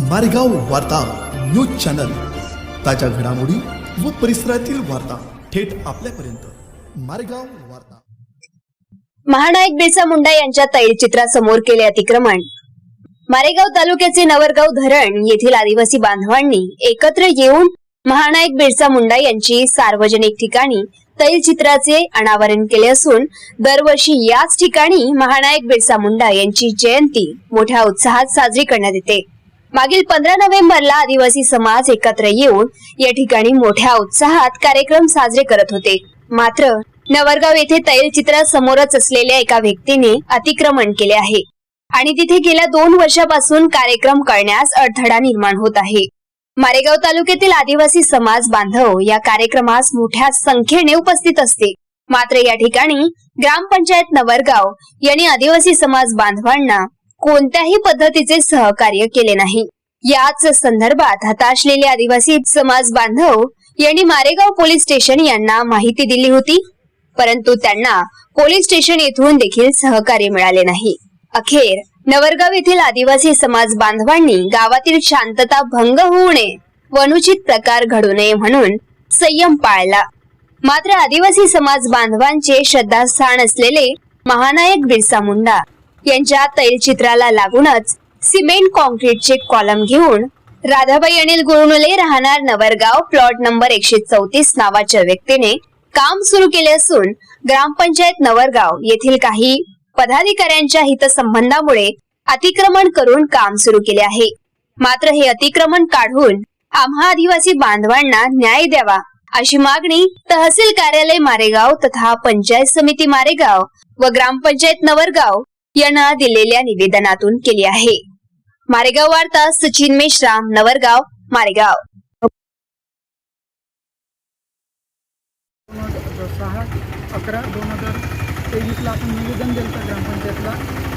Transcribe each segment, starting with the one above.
मारेगाव वार्ता news channel. ताज्या घडामोडी व परिसरातील वार्ता थेट आपल्यापर्यंत. मारेगाव वार्ता. महानायक बिरसा मुंडा यांच्या तैलचित्रासमोर केले अतिक्रमण. मारेगाव तालुक्याचे नवरगाव धरण येथील आदिवासी बांधवांनी एकत्र येऊन महानायक बिरसा मुंडा यांची सार्वजनिक ठिकाणी तैलचित्राचे अनावरण केले असून दरवर्षी याच ठिकाणी महानायक बिरसा मुंडा यांची जयंती मोठ्या उत्साहात साजरी करण्यात येते. मागील पंधरा नोव्हेंबरला आदिवासी समाज एकत्र येऊन या ठिकाणी मोठ्या उत्साहात कार्यक्रम साजरे करत होते. मात्र नवरगाव येथे तैलचित्रासमोरच असलेल्या एका व्यक्तीने अतिक्रमण केले आहे. आणि तिथे गेल्या दोन वर्षापासून कार्यक्रम करण्यास अडथळा निर्माण होत आहे. मारेगाव तालुक्यातील आदिवासी समाज बांधव या कार्यक्रमास मोठ्या संख्येने उपस्थित असते. मात्र या ठिकाणी ग्रामपंचायत नवरगाव यांनी आदिवासी समाज बांधवांना कोणत्याही पद्धतीचे सहकार्य केले नाही. याच संदर्भात हताशलेले आदिवासी समाज बांधव यांनी मारेगाव पोलीस स्टेशन यांना माहिती दिली होती. परंतु त्यांना पोलीस स्टेशन येथून देखील सहकार्य मिळाले नाही. अखेर नवरगाव येथील आदिवासी समाज बांधवांनी गावातील शांतता भंग होऊ नये व अनुचित प्रकार घडू नये म्हणून संयम पाळला. मात्र आदिवासी समाज बांधवांचे श्रद्धास्थान असलेले महानायक बिरसा मुंडा यांच्या तैलचित्राला लागूनच सिमेंट कॉन्क्रीटचे कॉलम घेऊन राधाबाई अनिल गुरुनुले राहणार नवरगाव प्लॉट नंबर एकशे चौतीस नावाच्या व्यक्तीने काम सुरू केले असून ग्रामपंचायत नवरगाव येथील काही पदाधिकाऱ्यांच्या हितसंबंधामुळे अतिक्रमण करून काम सुरू केले आहे. मात्र हे अतिक्रमण काढून आम्हा आदिवासी बांधवांना न्याय द्यावा अशी मागणी तहसील कार्यालय मारेगाव तथा पंचायत समिती मारेगाव व ग्रामपंचायत नवरगाव यांना दिलेल्या निवेदनातून केली आहे. मारेगाव वार्ता सचिन मेश्राम नवरगाव मारेगाव. सहा अकरा दोन हजार तेवीसला आपण निवेदन दिलं होतं ग्रामपंचायतला.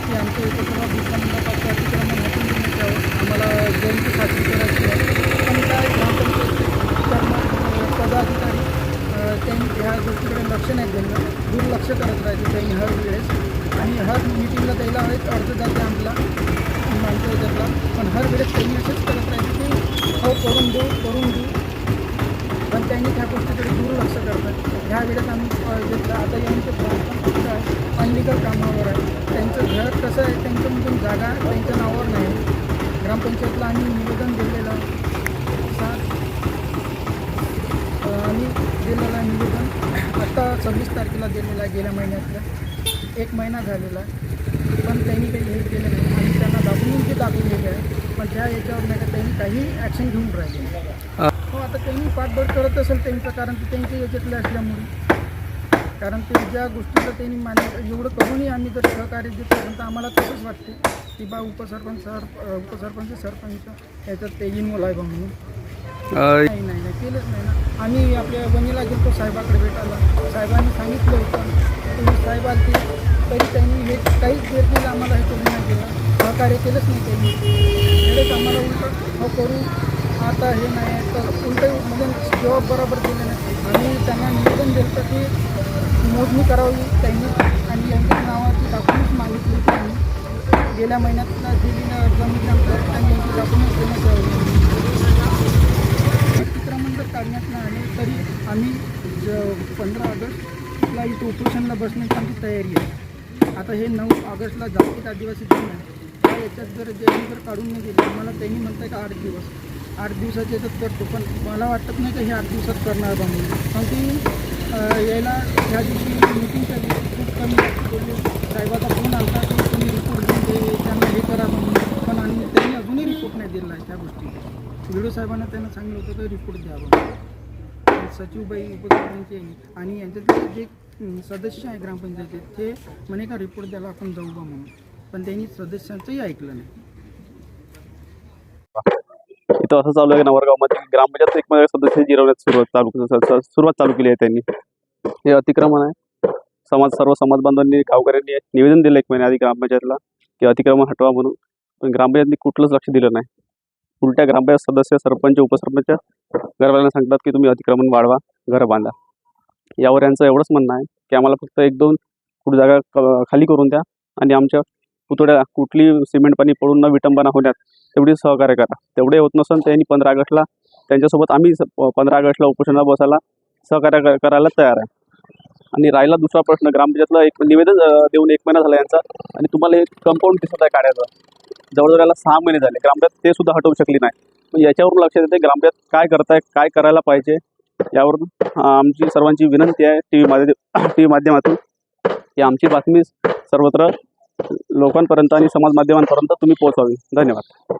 की आमच्या इथं सर्व बिर्सामुंडापासून अतिक्रमण हटून देण्यात यावं आम्हाला जयंती साजरी करायची आहे. पण काय ग्रामपंचायतचे पदाधिकारी त्यांनी ह्या गोष्टीकडे लक्ष नाही दिलं. दुर्लक्ष करत राहायचं त्यांनी हर वेळेस आणि हर मिटिंगला द्यायला एक अर्ज जाते आमला माणसं त्याला. पण हर वेळेस त्यांनी असंच करत राहायचे की हो करून देऊ करून देऊ. पण त्यांनी त्या गोष्टीकडे दुर्लक्ष करतात. ह्या वेळेस आम्ही अ, घेतलं आता यांचे ग्रामपंचायत आहे अनलिगल कामावर आहे. त्यांचं घर कसं आहे त्यांच्यामधून जागा त्यांच्या नावावर नाही. ग्रामपंचायतला आम्ही निवेदन दिलेलं आहे. सात. आम्ही दिलेलं निवेदन. आत्ता सव्वीस तारखेला दिलेलं आहे गेल्या महिन्यातलं. एक महिना झालेला आहे. पण त्यांनी काही हे केलं नाही. आणि त्यांना दाखवून ते दाखवलेले आहे. पण त्या याच्यावर नाही का त्यांनी काही ॲक्शन घेऊन राहिले हो आता त्यांनी पाठबळ करत असेल त्यांचं कारण की त्यांच्या याच्यातले असल्यामुळे. कारण ते ज्या गोष्टीचं त्यांनी मान्य एवढं करूनही आम्ही जर सहकार्य देतो तर आम्हाला तसंच वाटते. की बा उपसरपंच सर उपसरपंच सरपंच याच्यात ते इन्वॉल्व आहे बा म्हणून. नाही नाही नाही केलंच नाही ना. आम्ही आपल्या वणीला गेलो साहेबाकडे भेटायला. साहेबांनी सांगितलं होतं. तुम्ही साहेब आलते तरी त्यांनी हे काहीच देत नाही आम्हाला हे करून नाही केलं सहकार्य केलंच नाही त्यांनी. त्यावेळेस आम्हाला उलटं हो करू. आता हे नाही आहे. तर उलटं म्हणजे जॉब बरोबर केलं नाही. आम्ही त्यांना निवेदन दिलं होतं की मोजणी करावी त्यांनी. आणि यांच्या नावाची डॉक्युमेंट्स मागितली आम्ही गेल्या महिन्यात दिली जमीन आणि यांची डॉक्युमेंट्स देण्यात यावी अतिक्रमण जर काढण्यात नाही आले तरी आम्ही ज पंधरा ऑगस्टला इथं उपोषणला बसण्याची आमची तयारी आहे. आता हे नऊ ऑगस्टला जागतिक आदिवासी दिन आहे. त्या याच्यात जर जयंती जर काढून नाही दिली आम्हाला त्यांनी म्हणतं का आठ दिवस? आठ दिवसाच्या याच्यात करतो पण मला वाटत नाही का हे आठ दिवसात करणार बा कारण की यायला ह्या दिवशी मिटिंगच्या दिवशी खूप कमी बोलले. साहेबाचा फोन आला की तुम्ही रिपोर्ट देऊन त्यांना हे करा म्हणून. पण आणि त्यांनी अजूनही रिपोर्ट नाही दिला आहे त्या गोष्टी व्हिडिओ साहेबांना त्यांना सांगितलं होतं की रिपोर्ट द्यावं सचिवबाई उपसरपंच यांनी आणि यांच्यातले जे सदस्य आहे ग्रामपंचायतीत ते म्हणे का रिपोर्ट द्यायला आपण जाऊ बा म्हणून. पण त्यांनी सदस्यांचंही ऐकलं नाही. इथं असं चालू आहे नवरगावमध्ये ग्रामपंचायत एक सदस्य जिरवण्यास सुरुवात चालू स- सुरुवात चालू केली आहे त्यांनी. हे अतिक्रमण आहे. समाज सर्व समाज बांधवांनी गावकऱ्यांनी निवेदन दिलं एक महिन्या आधी ग्रामपंचायतला की अतिक्रमण हटवा म्हणून. पण ग्रामपंचायतनी कुठलंच लक्ष दिलं नाही. उलट्या ग्रामपंचायत सदस्य सरपंच उपसरपंच घरवाल्यांना सांगतात की तुम्ही अतिक्रमण वाढवा घरं बांधा. यावर यांचं एवढंच म्हणणं आहे की आम्हाला फक्त एक दोन फूट जागा खाली करून द्या आणि आमच्या पुतळ्या कुठली सिमेंट पाणी पडून न विटंबना होण्यात तेवढी सहकार्य करा. तेवढे होत नसून त्यांनी पंधरा ऑगस्टला त्यांच्यासोबत आम्ही पंधरा ऑगस्टला उपोषणाला बसायला सहकार्य करायला तयार आहे. आणि राहिला दुसरा प्रश्न ग्रामपंचायतला एक निवेदन देऊन एक महिना झाला यांचा आणि तुम्हाला हे कंपाऊंड दिसत आहे काढायचं जवळजवळ याला सहा महिने झाले. ग्रामपंचायत ते सुद्धा हटवू शकली नाही. याच्यावरून लक्षात येते ग्रामपंचायत काय करताय काय करायला पाहिजे यावरून आमची सर्वांची विनंती आहे. टी व्ही माध्यम टी व्ही माध्यमातून की आमची बातमी सर्वत्र लोकांपर्यंत आणि समाज माध्यमांपर्यंत तुम्ही पोहोचावी. धन्यवाद.